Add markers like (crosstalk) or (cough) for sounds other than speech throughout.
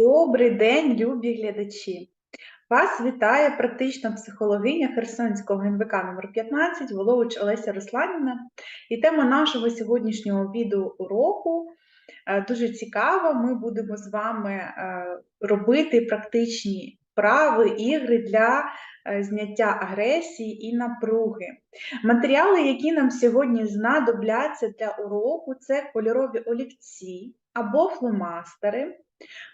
Добрий день, любі глядачі! Вас вітає практична психологиня Херсонського НВК номер 15 Волович Олеся Русланівна. І тема нашого сьогоднішнього відеоуроку е, дуже цікава. Ми будемо з вами е, робити практичні вправи, ігри для е, зняття агресії і напруги. Матеріали, які нам сьогодні знадобляться для уроку, це кольорові олівці або фломастери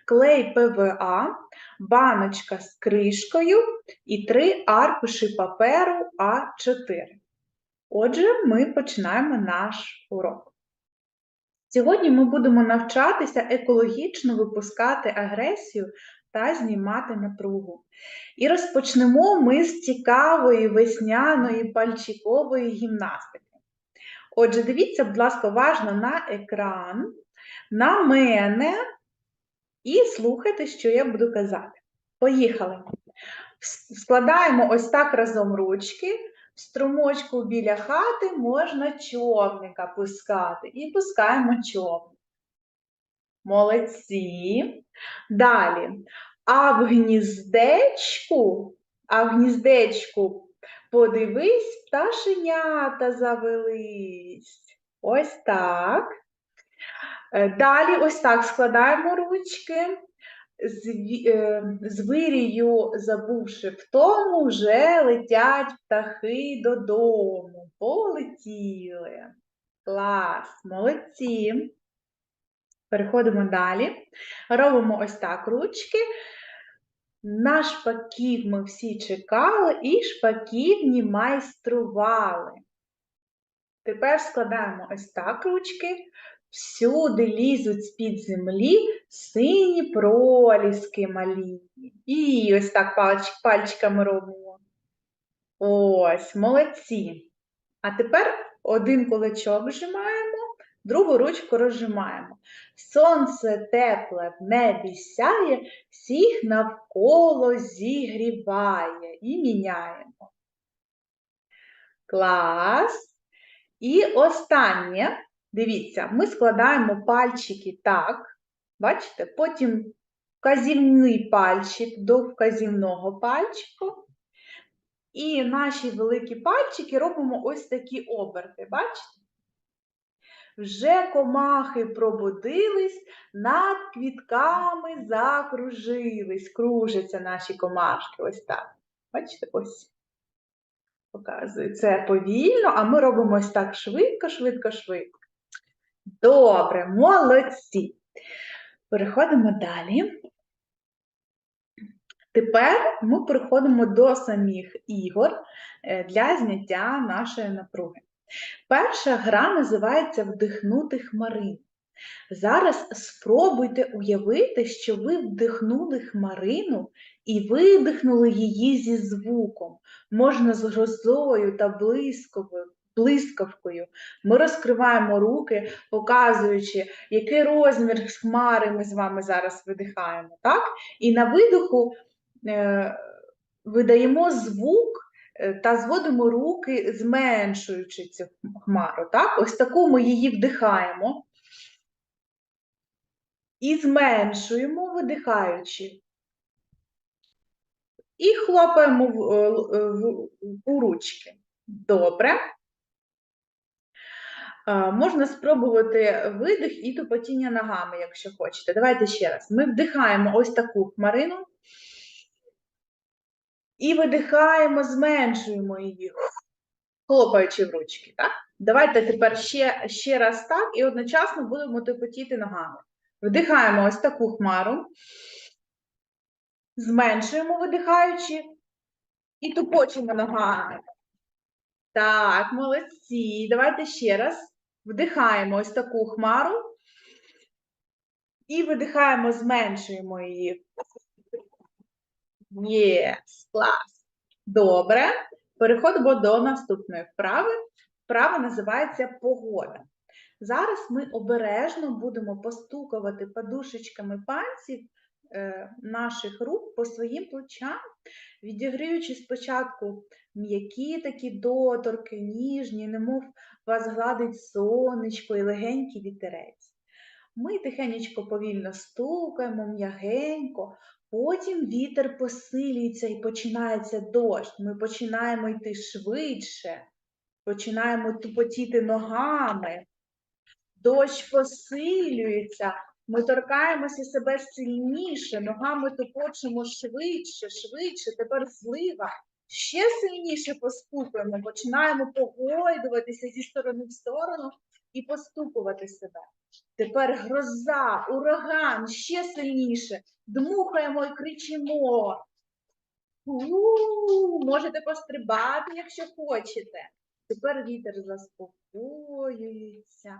клей ПВА, баночка з кришкою і три аркуші паперу А4. Отже, ми починаємо наш урок. Сьогодні ми будемо навчатися екологічно випускати агресію та знімати напругу. І розпочнемо ми з цікавої весняної пальчикової гімнастики. Отже, дивіться, будь ласка, уважно на екран. На мене і слухайте, що я буду казати. Поїхали. Складаємо ось так разом ручки. В струмочку біля хати можна човника пускати. І пускаємо човник. Молодці. Далі. А в гніздечку, а в гніздечку подивись, пташенята завелись. Ось так. Е, далі ось так складаємо ручки. З е, вирію, забувши в тому, вже летять птахи додому. Полетіли. Клас, молодці. Переходимо далі. Робимо ось так ручки. На шпаків ми всі чекали і шпаківні майстрували. Тепер складаємо ось так ручки. Всюди лізуть з-під землі сині проліски малі. І ось так пальч, пальчиками робимо. Ось, молодці. А тепер один кулачок вжимаємо, другу ручку розжимаємо. Сонце тепле в небі сяє, всіх навколо зігріває і міняємо. Клас. І останнє. Дивіться, ми складаємо пальчики так, бачите, потім вказівний пальчик до вказівного пальчику. І наші великі пальчики робимо ось такі оберти, бачите? Вже комахи пробудились, над квітками закружились, кружаться наші комашки. Ось так. Бачите, ось. Показую. Це повільно, а ми робимо ось так швидко, швидко, швидко. Добре, молодці. Переходимо далі. Тепер ми переходимо до самих ігор е, для зняття нашої напруги. Перша гра називається Вдихнути хмарину. Зараз спробуйте уявити, що ви вдихнули хмарину і видихнули її зі звуком, можна з грозою та блисковою, блискавкою. Ми розкриваємо руки, показуючи, який розмір хмари ми з вами зараз видихаємо. так? І на видиху е, видаємо звук е, та зводимо руки, зменшуючи цю хмару. Так? Ось таку ми її вдихаємо. І зменшуємо, видихаючи. І хлопаємо в, е, в, в, у ручки. Добре. Можна спробувати видих і тупотіння ногами, якщо хочете. Давайте ще раз. Ми вдихаємо ось таку хмарину і видихаємо, зменшуємо її, хлопаючи в ручки. Так? Давайте тепер ще ще раз так, і одночасно будемо тупотіти ногами. Вдихаємо ось таку хмару, зменшуємо, видихаючи, і тупочимо ногами. Так, молодці. Давайте ще раз. Вдихаємо ось таку хмару і видихаємо, зменшуємо її. Єс, клас. Добре. Переходимо до наступної вправи. Вправа називається погода. Зараз ми обережно будемо постукувати подушечками пальців наших рук по своїм плечам, відіграючи спочатку м'які такі доторки, ніжні, немов вас гладить сонечко і легенький вітерець. Ми тихенечко повільно стукаємо, м'ягенько. Потім вітер посилюється і починається дощ. Ми починаємо йти швидше, починаємо тупотіти ногами. Дощ посилюється. Ми торкаємося себе сильніше, ногами тупочемо швидше, швидше. Тепер злива. Ще сильніше постукуємо, починаємо погойдуватися зі сторони в сторону і постукувати себе. Тепер гроза, ураган, ще сильніше. Дмухаємо і кричимо. У, можете пострибати, якщо хочете. Тепер вітер заспокоюється,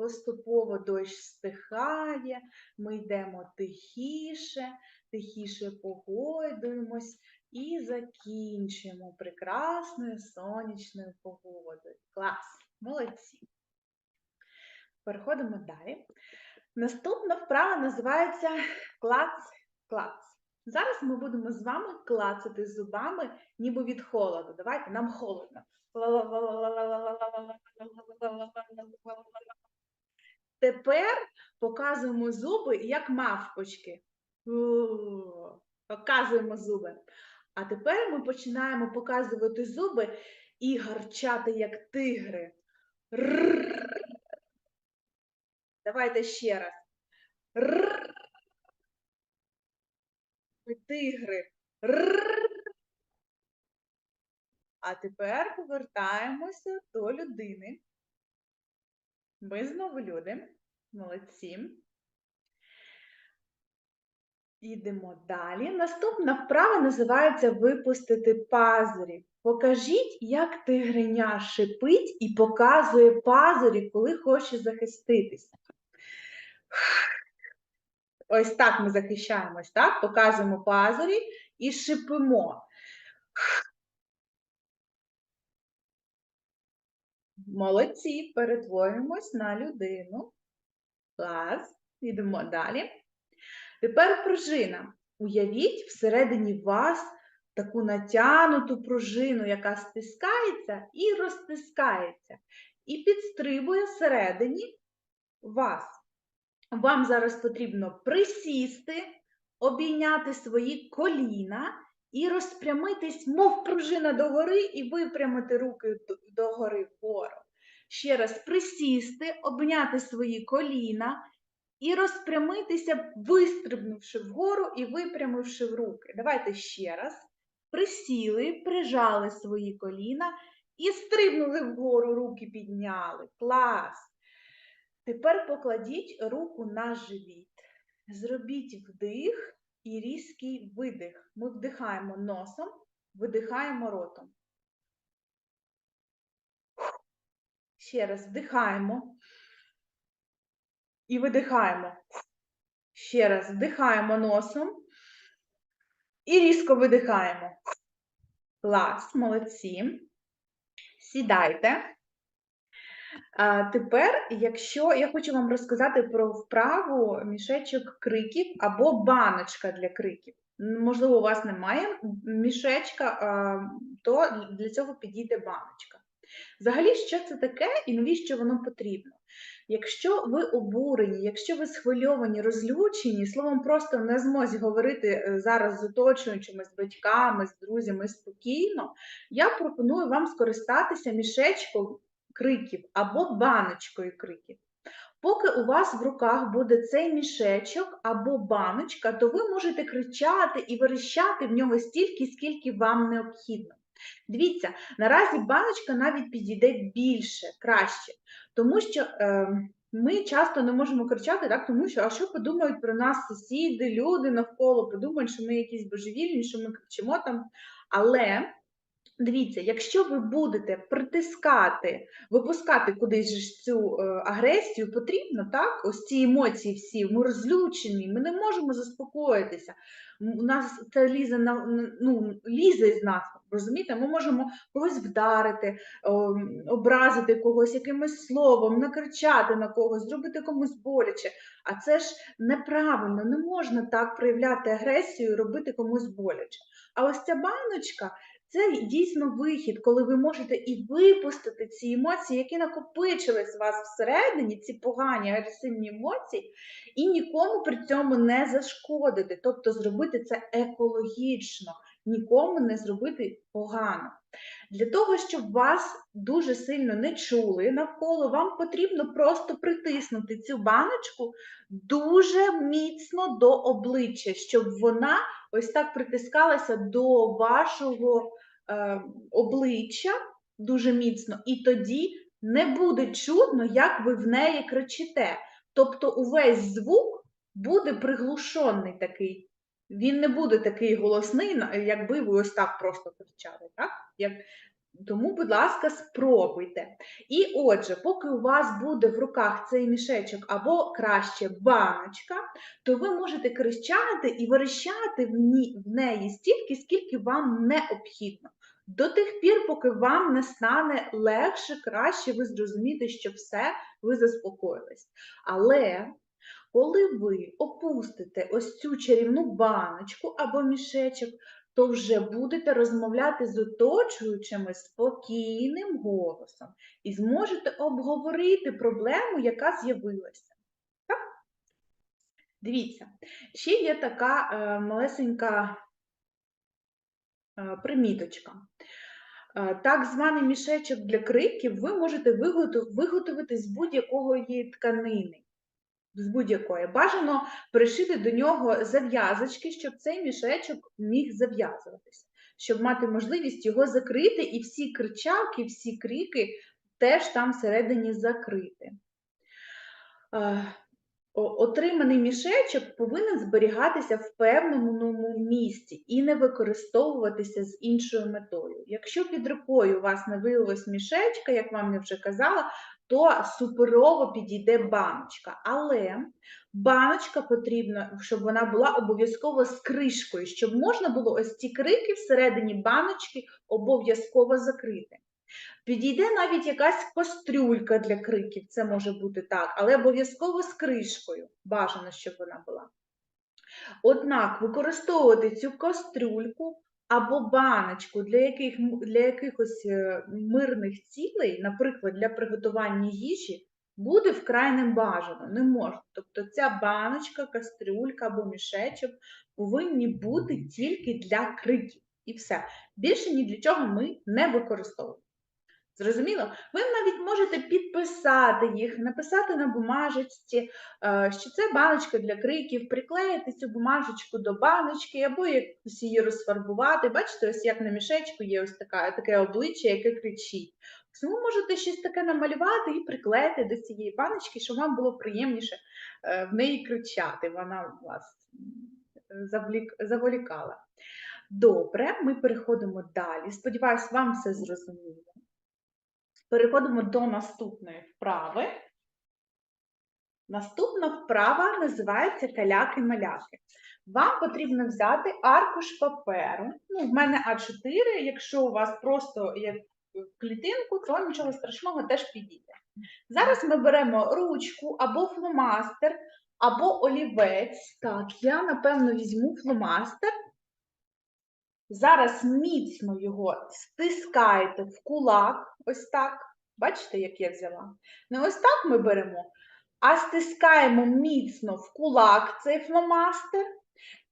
поступово дощ стихає, ми йдемо тихіше, тихіше погойдуємось і закінчуємо прекрасною сонячною погодою. Клас! Молодці! Переходимо далі. Наступна вправа називається клац-клац. Зараз ми будемо з вами клацати зубами, ніби від холоду. Давайте, нам холодно. Тепер показуємо зуби як мавпочки. Показуємо зуби. А тепер ми починаємо показувати зуби і гарчати як тигри. Давайте ще раз. Тигри. А тепер повертаємося до людини. Ми знову люди. Молодці. Ідемо далі. Наступна вправа називається випустити пазурі. Покажіть, як тигриня шипить і показує пазурі, коли хоче захиститися. Ось так ми захищаємось, так? Показуємо пазурі і шипимо. Молодці, перетворюємось на людину. Клас. Йдемо далі. Тепер пружина. Уявіть всередині вас таку натянуту пружину, яка стискається і розтискається, і підстрибує всередині вас. Вам зараз потрібно присісти, обійняти свої коліна і розпрямитись, мов пружина догори, і випрямити руки догори вгору. Ще раз присісти, обняти свої коліна і розпрямитися, вистрибнувши вгору і випрямивши в руки. Давайте ще раз. Присіли, прижали свої коліна і стрибнули вгору, руки підняли. Клас! Тепер покладіть руку на живіт. Зробіть вдих і різкий видих. Ми вдихаємо носом, видихаємо ротом. Ще раз вдихаємо і видихаємо. Ще раз вдихаємо носом і різко видихаємо. Клас, молодці. Сідайте. А тепер, якщо я хочу вам розказати про вправу мішечок криків або баночка для криків. Можливо, у вас немає мішечка, то для цього підійде баночка. Взагалі, що це таке і навіщо воно потрібно? Якщо ви обурені, якщо ви схвильовані, розлючені, словом, просто не змозі говорити е, зараз з оточуючими, з батьками, з друзями спокійно, я пропоную вам скористатися мішечком криків або баночкою криків. Поки у вас в руках буде цей мішечок або баночка, то ви можете кричати і верещати в нього стільки, скільки вам необхідно. Дивіться, наразі баночка навіть підійде більше, краще, тому що е, ми часто не можемо кричати, так, тому що а що подумають про нас сусіди, люди навколо, подумають, що ми якісь божевільні, що ми кричимо там. Але Дивіться, якщо ви будете притискати, випускати кудись ж цю е, агресію, потрібно, так? Ось ці емоції всі, ми розлючені, ми не можемо заспокоїтися. У нас це лізе на ну, лізе з нас, розумієте? Ми можемо когось вдарити, образити когось якимось словом, накричати на когось, зробити комусь боляче. А це ж неправильно, не можна так проявляти агресію і робити комусь боляче. А ось ця баночка Це дійсно вихід, коли ви можете і випустити ці емоції, які накопичились у вас всередині, ці погані агресивні емоції, і нікому при цьому не зашкодити, тобто зробити це екологічно, нікому не зробити погано. Для того, щоб вас дуже сильно не чули навколо, вам потрібно просто притиснути цю баночку дуже міцно до обличчя, щоб вона ось так притискалася до вашого обличчя дуже міцно, і тоді не буде чутно, як ви в неї кричите. Тобто увесь звук буде приглушений такий. Він не буде такий голосний, якби ви ось так просто кричали. Так? Як... Тому, будь ласка, спробуйте. І отже, поки у вас буде в руках цей мішечок або краще баночка, то ви можете кричати і верещати в неї стільки, скільки вам необхідно. До тих пір, поки вам не стане легше, краще, ви зрозумієте, що все, ви заспокоїлись. Але коли ви опустите ось цю чарівну баночку або мішечок, то вже будете розмовляти з оточуючими спокійним голосом і зможете обговорити проблему, яка з'явилася. Так? Дивіться, ще є така е, малесенька е, приміточка. Е, Так званий мішечок для криків ви можете виготовити з будь-якої тканини. З будь-якої. Бажано пришити до нього зав'язочки, щоб цей мішечок міг зав'язуватися, щоб мати можливість його закрити і всі кричалки, всі крики теж там всередині закрити. Отриманий мішечок повинен зберігатися в певному місці і не використовуватися з іншою метою. Якщо під рукою у вас не виявилось мішечка, як вам я вже казала, то суперово підійде баночка. Але баночка потрібна, щоб вона була обов'язково з кришкою, щоб можна було ось ці крики всередині баночки обов'язково закрити. Підійде навіть якась кастрюлька для криків, це може бути так, але обов'язково з кришкою. Бажано, щоб вона була. Однак використовувати цю кастрюльку або баночку для, яких, для якихось е, мирних цілей, наприклад, для приготування їжі, буде вкрай не бажано, не можна. Тобто ця баночка, кастрюлька або мішечок повинні бути тільки для криків. І все. Більше ні для чого ми не використовуємо. Зрозуміло? Ви навіть можете підписати їх, написати на бумажечці, е, що це баночка для криків, приклеїти цю бумажечку до баночки або якось її розфарбувати. Бачите, ось як на мішечку є ось така, таке обличчя, яке кричить. Ви можете щось таке намалювати і приклеїти до цієї баночки, щоб вам було приємніше е, в неї кричати. Вона вас заволікала. Добре, ми переходимо далі. Сподіваюсь, вам все зрозуміло. Переходимо до наступної вправи. Наступна вправа називається каляки-маляки. Вам потрібно взяти аркуш паперу. Ну, в мене А4, якщо у вас просто є клітинку, то нічого страшного теж підійде. Зараз ми беремо ручку або фломастер, або олівець. Так, я напевно візьму фломастер. Зараз міцно його стискаєте в кулак, ось так. Бачите, як я взяла? Не ось так ми беремо, а стискаємо міцно в кулак цей фломастер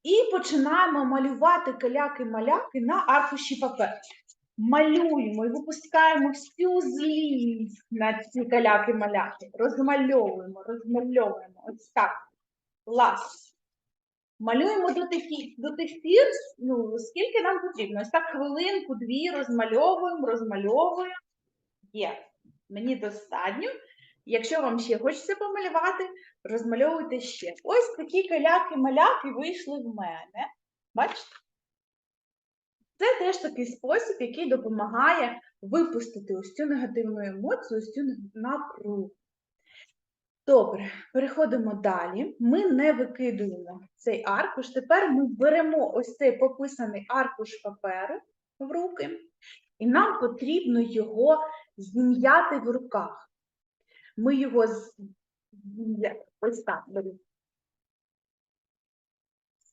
і починаємо малювати каляки-маляки на аркуші паперу. Малюємо і випускаємо всю злість на ці каляки-маляки. Розмальовуємо, розмальовуємо. Ось так. Клас. Малюємо до тих, до тих пір, ну, скільки нам потрібно. Ось так хвилинку, дві розмальовуємо, розмальовуємо. Є. Мені достатньо. Якщо вам ще хочеться помалювати, розмальовуйте ще. Ось такі каляки-маляки вийшли в мене. Бачите? Це теж такий спосіб, який допомагає випустити ось цю негативну емоцію, ось цю напругу. Добре, переходимо далі. Ми не викидуємо цей аркуш. Тепер ми беремо ось цей пописаний аркуш паперу в руки, і нам потрібно його зім'яти в руках. Ми його ось так беремо.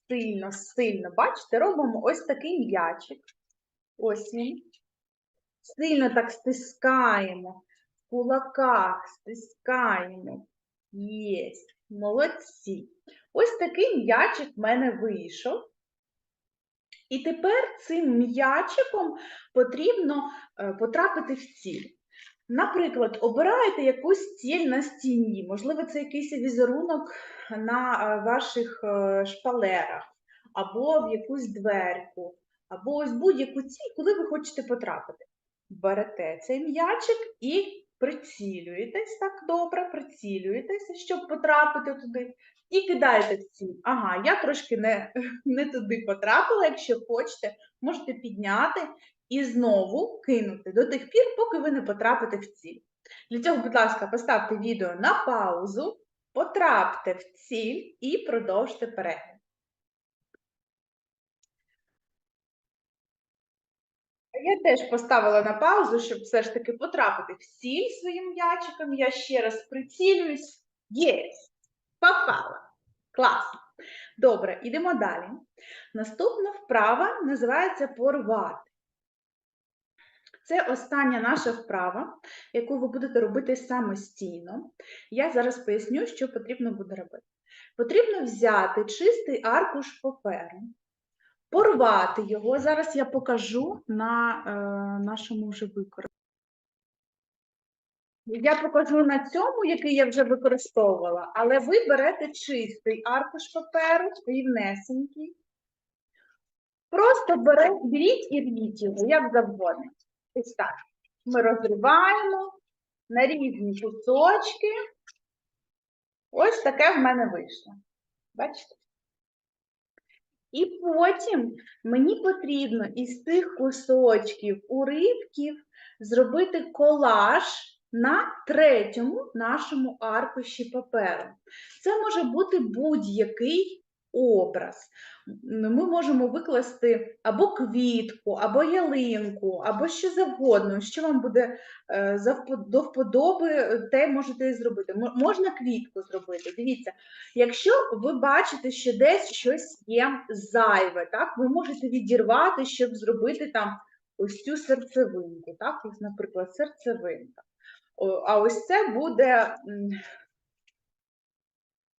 Сильно, сильно, бачите, робимо ось такий м'ячик. Ось він. Сильно так стискаємо. В кулаках стискаємо. Єсть. Молодці. Ось такий м'ячик в мене вийшов. І тепер цим м'ячиком потрібно е, потрапити в ціль. Наприклад, обираєте якусь ціль на стіні, можливо, це якийсь візерунок на е, ваших е, шпалерах, або в якусь дверку, або ось будь-яку ціль, куди ви хочете потрапити. Берете цей м'ячик і прицілюєтесь так добре, прицілюєтеся, щоб потрапити туди, і кидаєте в ціль. Ага, я трошки не, (laughs) не туди потрапила. Якщо хочете, можете підняти і знову кинути до тих пір, поки ви не потрапите в ціль. Для цього, будь ласка, поставте відео на паузу, потрапте в ціль і продовжте перегляд. Я теж поставила на паузу, щоб все ж таки потрапити в ціль своїм м'ячиком. Я ще раз прицілююсь. Єс! Попала! Класно! Добре, йдемо далі. Наступна вправа називається порвати. Це остання наша вправа, яку ви будете робити самостійно. Я зараз поясню, що потрібно буде робити. Потрібно взяти чистий аркуш паперу, порвати його. Зараз я покажу на е, нашому вже використанні. Я покажу на цьому, який я вже використовувала, але ви берете чистий аркуш паперу, рівнесенький. Просто бере, беріть і рвіть його, як завгодно. Ось так. Ми розриваємо на різні кусочки. Ось таке в мене вийшло. Бачите? І потім мені потрібно із тих кусочків уривків зробити колаж на третьому нашому аркуші паперу. Це може бути будь-який образ. Ми можемо викласти або квітку, або ялинку, або що завгодно, що вам буде е, до вподоби, те можете і зробити. Можна квітку зробити. Дивіться, якщо ви бачите, що десь щось є зайве, так, ви можете відірвати, щоб зробити там ось цю серцевинку. Так, ось, наприклад, серцевинка. А ось це буде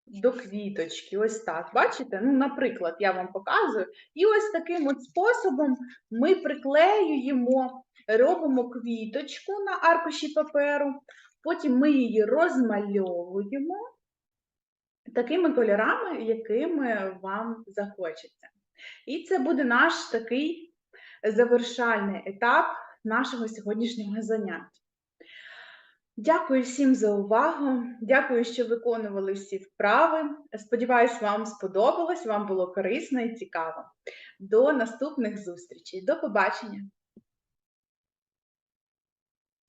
до квіточки, ось так. Бачите? Ну, наприклад, я вам показую. І ось таким от способом ми приклеюємо, робимо квіточку на аркуші паперу, потім ми її розмальовуємо такими кольорами, якими вам захочеться. І це буде наш такий завершальний етап нашого сьогоднішнього заняття. Дякую всім за увагу. Дякую, що виконували всі вправи. Сподіваюсь, вам сподобалось, вам було корисно і цікаво. До наступних зустрічей. До побачення!